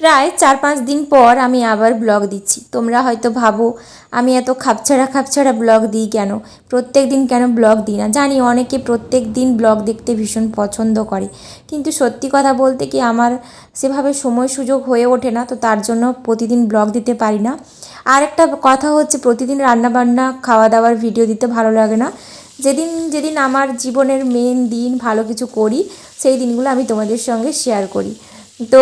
প্রায় চার পাঁচ দিন পর আমি আবার ব্লগ দিচ্ছি। তোমরা হয়তো ভাবো, আমি এত খাপছাড়া খাপছাড়া ব্লগ দিই কেন? প্রত্যেক দিন কেন ব্লগ দিই না? জানি অনেকে প্রত্যেক দিন ব্লগ দেখতে ভীষণ পছন্দ করে। কিন্তু সত্যি কথা বলতে কি আমার সেভাবে সময় সুযোগ হয়ে ওঠে না, তো তার জন্য প্রতিদিন ব্লগ দিতে পারি না। আর একটা কথা হচ্ছে, প্রতিদিন রান্নাবান্না খাওয়া দাওয়ার ভিডিও দিতে ভালো লাগে না। যেদিন যেদিন আমার জীবনের মেন দিন ভালো কিছু করি, সেই দিনগুলো আমি তোমাদের সঙ্গে শেয়ার করি। তো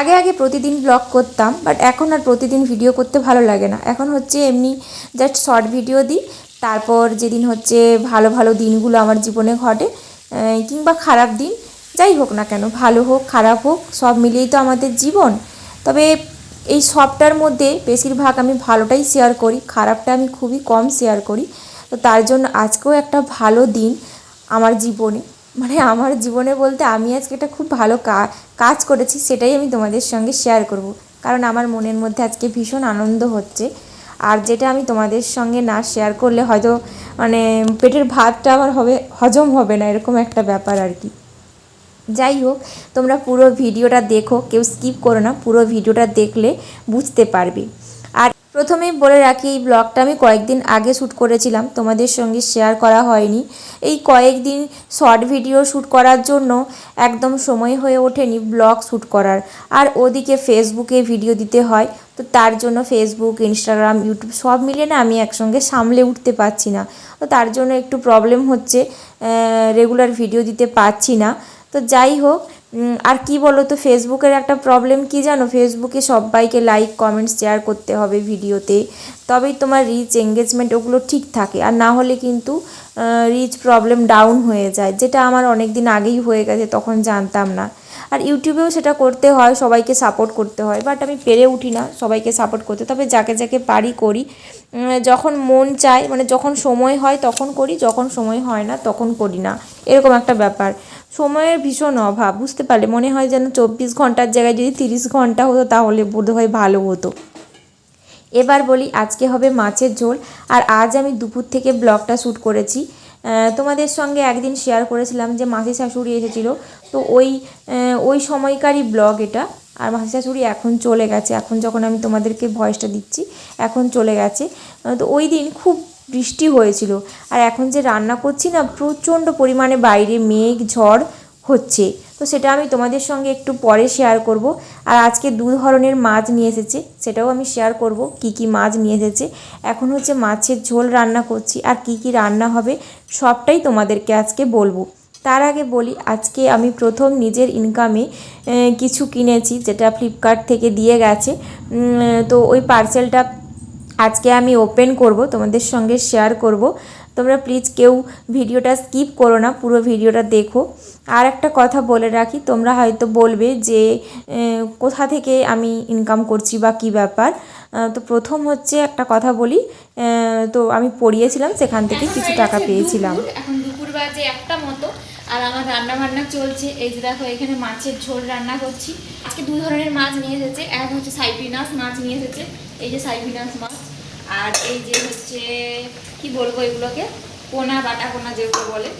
আগে আগে প্রতিদিন ব্লগ করতাম বাট এখন আর প্রতিদিন ভিডিও করতে ভালো লাগে না। এখন হচ্ছে এমনি জাস্ট শর্ট ভিডিও দিই, তারপর যেদিন হচ্ছে ভালো ভালো দিনগুলো আমার জীবনে ঘটে কিংবা খারাপ দিন, যাই হোক না কেন, ভালো হোক, খারাপ হোক, সব মিলিয়েই তো আমাদের জীবন। তবে এই সবটার মধ্যে বেশিরভাগ আমি ভালোটাই শেয়ার করি, খারাপটা আমি খুবই কম শেয়ার করি। তো তার জন্য আজকেও একটা ভালো দিন আমার জীবনে। মানে আমার জীবনে বলতে আমি আজকে একটা খুব ভালো কাজ করেছি, সেটাই আমি তোমাদের সঙ্গে শেয়ার করব। কারণ আমার মনের মধ্যে আজকে ভীষণ আনন্দ হচ্ছে। আর যেটা আমি তোমাদের সঙ্গে না শেয়ার করলে হয়তো মানে পেটের ভাতটা আমার হবে, হজম হবে না, এরকম একটা ব্যাপার আর কি। যাই হোক, তোমরা পুরো ভিডিওটা দেখো, কেউ স্কিপ করো না, পুরো ভিডিওটা দেখলে বুঝতে পারবে। প্রথমেই বলে রাখি, এই ব্লগটা আমি কয়েকদিন আগে শ্যুট করেছিলাম। তোমাদের সঙ্গে শেয়ার করা হয়নি। এই কয়েকদিন শর্ট ভিডিও শ্যুট করার জন্য একদম সময় হয়ে ওঠেনি ব্লগ শ্যুট করার। আর ওদিকে ফেসবুকে ভিডিও দিতে হয়, তো তার জন্য ফেসবুক ইনস্টাগ্রাম ইউটিউব সব মিলিয়ে না আমি একসঙ্গে সামলে উঠতে পারছি না। তো তার জন্য একটু প্রবলেম হচ্ছে রেগুলার ভিডিও দিতে পারছি না। তো যাই হোক আর কি বলো তো ফেসবুকের একটা প্রবলেম কি জানো? ফেসবুকে সবাইকে লাইক কমেন্ট শেয়ার করতে হবে ভিডিওতে তবেই তোমার রিচ এঙ্গেজমেন্ট ওগুলো ঠিক থাকে। আর না হলে কিন্তু রিচ প্রবলেম ডাউন হয়ে যায়, যেটা আমার অনেক দিন আগেই হয়ে গেছে, তখন জানতাম না। আর ইউটিউবেও সেটা করতে হয়, সবাইকে সাপোর্ট করতে হয়। বাট আমি পেরে উঠি না সবাইকে সাপোর্ট করতে। তবে যাকে যাকে পারি করি। যখন মন চায় মানে যখন সময় হয় তখন করি, যখন সময় হয় না তখন করি না। এরকম একটা ব্যাপার। সময়ের ভীষণ অভাব, বুঝতে পারলে। মনে হয় যেন চব্বিশ ঘণ্টার জায়গায় যদি তিরিশ ঘণ্টা হতো, তাহলে বোধহয় ভালো হতো। এবার বলি, আজকে হবে মাছের ঝোল, আর আজ আমি দুপুর থেকে ব্লগটা শ্যুট করেছি। তোমাদের সঙ্গে একদিন শেয়ার করেছিলাম যে মাসি শাশুড়ি এসেছিল। তো ওই ওই সময়কারই ব্লগ এটা। আর মাসি শাশুড়ি এখন চলে গেছে। এখন যখন আমি তোমাদেরকে ভয়েসটা দিচ্ছি, এখন চলে গেছে। তো ওই দিন খুব বৃষ্টি হয়েছিল। আর এখন যে রান্না করছি না, প্রচণ্ড পরিমাণে বাইরে মেঘ, ঝড় হচ্ছে। তো সেটা আমি তোমাদের সঙ্গে একটু পরে শেয়ার করব। আর আজকে দু ধরনের মাছ নিয়ে এসেছে, সেটাও আমি শেয়ার করব, কি কি মাছ নিয়ে এসেছে। এখন হচ্ছে মাছের ঝোল রান্না করছি, আর কি কি রান্না হবে, সবটাই তোমাদেরকে আজকে বলব। তার আগে বলি, আজকে আমি প্রথম নিজের ইনকামে কিছু কিনেছি, যেটা ফ্লিপকার্ট থেকে দিয়ে গেছে। তো ওই পার্সেলটা আজকে আমি ওপেন করব, তোমাদের সঙ্গে শেয়ার করব। তোমরা প্লিজ কেউ ভিডিওটা স্কিপ করো না, পুরো ভিডিওটা দেখো। আর একটা কথা বলে রাখি, তোমরা হয়তো বলবে যে কোথা থেকে আমি ইনকাম করছি বা কী ব্যাপার। তো প্রথম হচ্ছে একটা কথা বলি তো আমি পড়িয়েছিলাম, সেখান থেকে কিছু টাকা পেয়েছিলাম। এখন দুপুর একটা মতো। আর আমার রান্না বান্না চলছে। এই যে দেখো, এখানে মাছের ঝোল রান্না করছি। আজকে দু ধরনের মাছ নিয়ে এসেছে। এক হচ্ছে সাইপিনাস মাছ নিয়ে এসেছে। এই যে সাইপিনাস মাছ। আর এই যে হচ্ছে, কি বলব এগুলোকে? পোনা, বাটা পোনা যেগুলো বলে।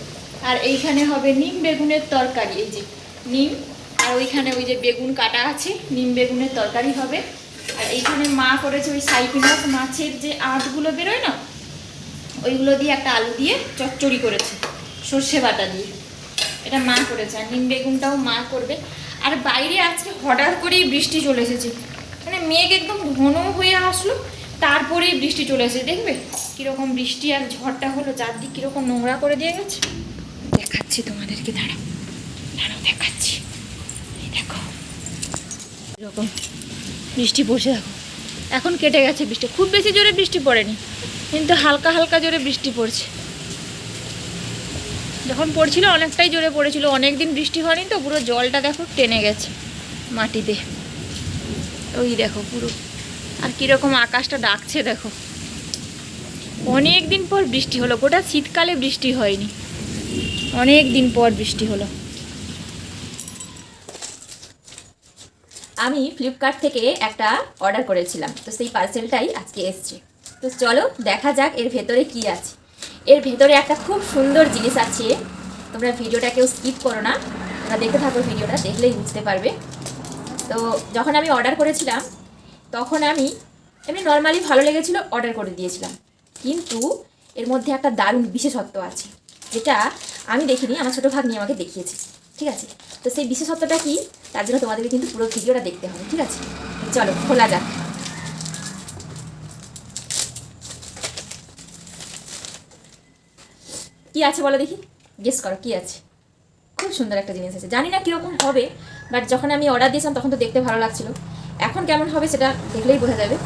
আর এইখানে হবে নিম বেগুনের তরকারি। এই যে নিম, আর ওইখানে ওই যে বেগুন কাটা আছে, নিম বেগুনের তরকারি হবে। আর এইখানে মা করেছে ওই সাইপিনাস মাছের যে আঁটগুলো বেরোয় না, ওইগুলো দিয়ে একটা আলু দিয়ে চচ্চড়ি করেছে, সর্ষে বাটা দিয়ে। এটা মা করেছে, আর নিম বেগুনটাও মা করবে। আর বাইরে আজকে হঠাৎ করেই বৃষ্টি চলে এসেছে। মানে মেঘ একদম ঘন হয়ে আসলো, তারপরেই বৃষ্টি চলে এসেছে। দেখবে কীরকম বৃষ্টি আর ঝড়টা হলো, চারদিক কীরকম নোংরা করে দিয়ে গেছে। দেখাচ্ছি তোমাদেরকে, দাঁড়াও দাঁড়াও, দেখাচ্ছি। দেখো এরকম বৃষ্টি পড়ছে, দেখো। এখন কেটে গেছে বৃষ্টি, খুব বেশি জোরে বৃষ্টি পড়েনি, কিন্তু হালকা হালকা জোরে বৃষ্টি পড়ছে। যখন পড়ছিল অনেকটাই জোরে পড়েছিল অনেক দিন বৃষ্টি হয়নি তো, পুরো জলটা দেখো টেনে গেছে মাটিতে। ওই দেখো পুরো। আর কীরকম আকাশটা ডাকছে দেখো। অনেক দিন পর বৃষ্টি হলো, গোটা শীতকালে বৃষ্টি হয়নি। অনেক দিন পর বৃষ্টি হলো। আমি ফ্লিপকার্ট থেকে একটা অর্ডার করেছিলাম, তো সেই পার্সেলটাই আজকে এসছে। তো চলো দেখা যাক এর ভেতরে কি আছে। এর ভেতরে একটা খুব সুন্দর জিনিস আছে। তোমরা ভিডিওটা কেউ স্কিপ করো না। তোমরা দেখে থাকো ভিডিওটা, দেখলেই বুঝতে পারবে। তো যখন আমি অর্ডার করেছিলাম, তখন আমি এমনি নর্মালি ভালো লেগেছিলো অর্ডার করে দিয়েছিলাম। কিন্তু এর মধ্যে একটা দারুণ বিশেষত্ব আছে, যেটা আমি দেখিনি, আমার ছোটো ভাগ্নি আমাকে দেখিয়েছে। ঠিক আছে? তো সেই বিশেষত্বটা কি? তার জন্য তোমাদেরকে কিন্তু পুরো ভিডিওটা দেখতে হবে। ঠিক আছে? চলো, খোলা যাক। কি আছে বলো দেখি? গেস করো, কি আছে? খুব সুন্দর একটা জিনিস আছে। জানি না কীরকম হবে বাট যখন আমি অর্ডার দিয়েছিলাম তখন তো দেখতে ভালো লাগছিল। এখন কেমন হবে সেটা দেখলেই বোঝা যাবে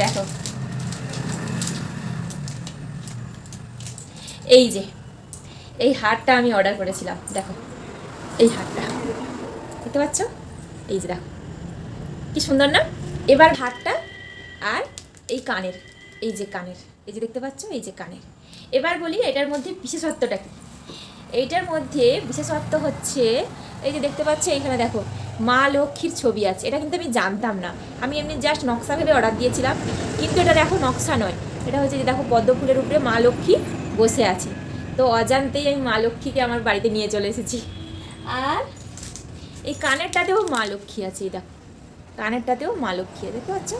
দেখো এই যে, এই হারটা আমি অর্ডার করেছিলাম, দেখো, এই হারটা, দেখতে পাচ্ছ? এই যে দেখো, কি সুন্দর না? এবার হারটা আর এই কানের, এই যে কানের, এই যে দেখতে পাচ্ছ? এই যে কানের। এবার বলি এটার মধ্যে বিশেষত্বটা কি? এইটার মধ্যে বিশেষত্ব হচ্ছে, এই যে দেখতে পাচ্ছ, এইখানে দেখো, মা লক্ষ্মীর ছবি আছে। এটা কিন্তু আমি জানতাম না। আমি এমনি জাস্ট নকশা ভেবে অর্ডার দিয়েছিলাম। কিন্তু এটা দেখো নকশা নয়। এটা হচ্ছে যে দেখো পদ্ম ফুলের উপরে মা লক্ষ্মী বসে আছে। তো অজান্তেই আমি মা লক্ষ্মীকে আমার বাড়িতে নিয়ে চলে এসেছি। আর এই কানেরটাতেও মা লক্ষ্মী আছে, এই দেখো। কানেরটাতেও মা লক্ষ্মী আছে দেখতে পাচ্ছ?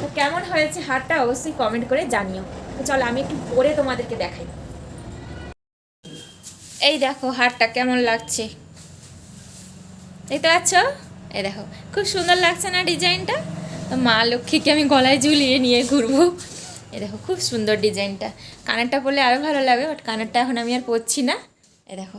তো কেমন হয়েছে হারটা অবশ্যই কমেন্ট করে জানিও। তো চলো, আমি একটু পরে তোমাদেরকে দেখাই। এই দেখো হারটা কেমন লাগছে। দেখতে পাচ্ছ? এই দেখো, খুব সুন্দর লাগছে না ডিজাইনটা? তো মা লক্ষ্মীকে আমি গলায় ঝুলিয়ে নিয়ে ঘুরবো। এই দেখো, খুব সুন্দর ডিজাইনটা। কানেরটা পরলে আরও ভালো লাগে বাট কানেরটা এখন আমি আর পরছি না। এ দেখো